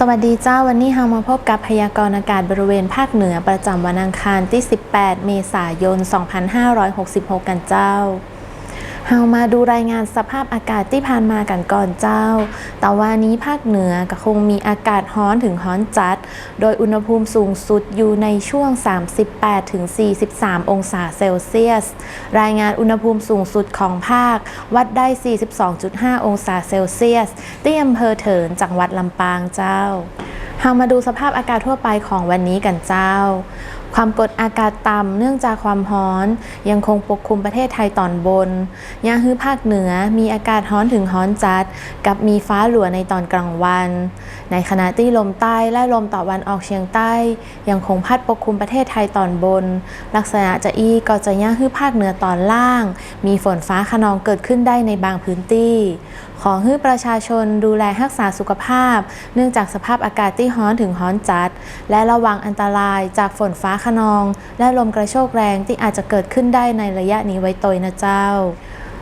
สวัสดีเจ้าวันนี้เรามาพบกับพยากรณ์อากาศบริเวณภาคเหนือประจำวันอังคารที่ 18 เมษายน 2566 กันเจ้า เรามาดูรายงานสภาพอากาศที่ผ่านมากันก่อนเจ้า แต่วันนี้ภาคเหนือก็คงมีอากาศร้อนถึงร้อนจัด โดยอุณหภูมิสูงสุดอยู่ในช่วง 38ถึง43 องศาเซลเซียส รายงานอุณหภูมิสูงสุดของภาค วัดได้ 42.5 องศาเซลเซียส ที่อำเภอเถินจังหวัดลำปางเจ้าเรามาดูสภาพอากาศทั่วไปของวันนี้กันเจ้า ความกดอากาศต่ำเนื่องจากความร้อน ยังคงปกคลุมประเทศไทยตอนบนย่างฮื้อภาคเหนือมีอากาศร้อนถึงร้อนจัด กับมีฟ้าหลัวในตอนกลางวัน ในขณะที่ลมใต้และลมตะวันออกเฉียงใต้ ยังคงพัดปกคลุมประเทศไทยตอนบน ลักษณะจะอีก็จะย่างฮื้อภาคเหนือตอนล่าง มีฝนฟ้าขนองเกิดขึ้นได้ในบางพื้นที่ ขอให้ประชาชนดูแลรักษาสุขภาพ เนื่องจากสภาพอากาศที่ร้อนถึงร้อนจัด และระวังอันตรายจากฝนฟ้าขนอง และลมกระโชกแรงที่อาจจะเกิดขึ้นได้ในระยะนี้ไว้ตยนะเจ้า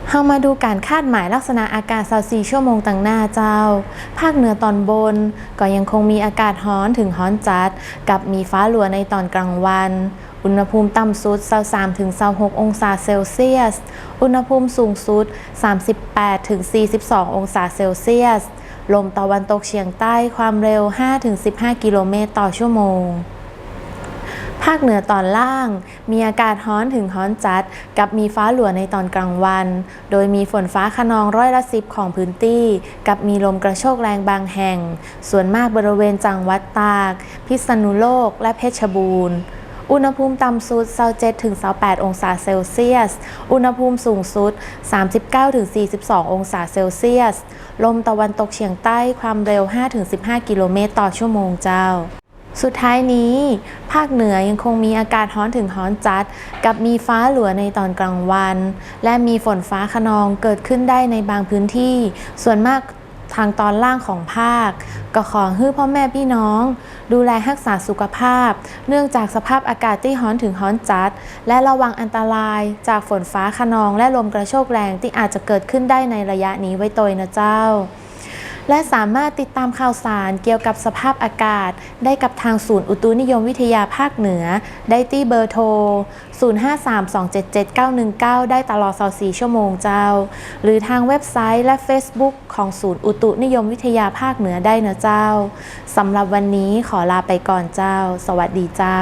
เฮามาดูการคาดหมายลักษณะอากาศ24ชั่วโมงต่างหน้าเจ้า ภาคเหนือตอนบน ก็ยังคงมีอากาศร้อนถึงร้อนจัด กับมีฟ้าหลัวในตอนกลางวัน อุณหภูมิต่ำสุด 23ถึง26 องศาเซลเซียส อุณหภูมิสูงสุด 38ถึง42 องศาเซลเซียส ลมตะวันตกเฉียงใต้ความเร็ว 5-15 กิโลเมตรต่อชั่วโมง ภาคเหนือตอนล่าง มีอากาศร้อนถึงร้อนจัด กับมีฟ้าหลัวในตอนกลางวัน โดยมีฝนฟ้าขนองร้อยละสิบของพื้นที่ กับมีลมกระโชกแรงบางแห่ง ส่วนมากบริเวณจังหวัดตาก พิษณุโลก และเพชรบูรณ์อุณหภูมิต่ำสุด27ถึง28องศาเซลเซียส อุณหภูมิสูงสุด 39ถึง42 องศาเซลเซียส ลมตะวันตกเฉียงใต้ความเร็ว5-15 กิโลเมตรต่อชั่วโมงเจ้า สุดท้ายนี้ ภาคเหนือยังคงมีอากาศร้อนถึงร้อนจัด กับมีฟ้าหลัวในตอนกลางวัน และมีฝนฟ้าขนองเกิดขึ้นได้ในบางพื้นที่ ส่วนมากทางตอนล่างของภาค ก็ขอให้พ่อแม่พี่น้อง ดูแลรักษาสุขภาพ เนื่องจากสภาพอากาศที่ร้อนถึงร้อนจัด และระวังอันตรายจากฝนฟ้าขนองและลมกระโชกแรงที่อาจจะเกิดขึ้นได้ในระยะนี้ไว้ตยนะเจ้า และสามารถติดตามข่าวสารเกี่ยวกับสภาพอากาศ ได้กับทางศูนย์อุตุนิยมวิทยาภาคเหนือ ได้ที่เบอร์โทร 0532779119 ได้ตลอด 24 ชั่วโมงเจ้า หรือทางเว็บไซต์และ Facebook ของศูนย์อุตุนิยมวิทยาภาคเหนือได้นะเจ้าสำหรับวันนี้ขอลาไปก่อนเจ้า สวัสดีเจ้า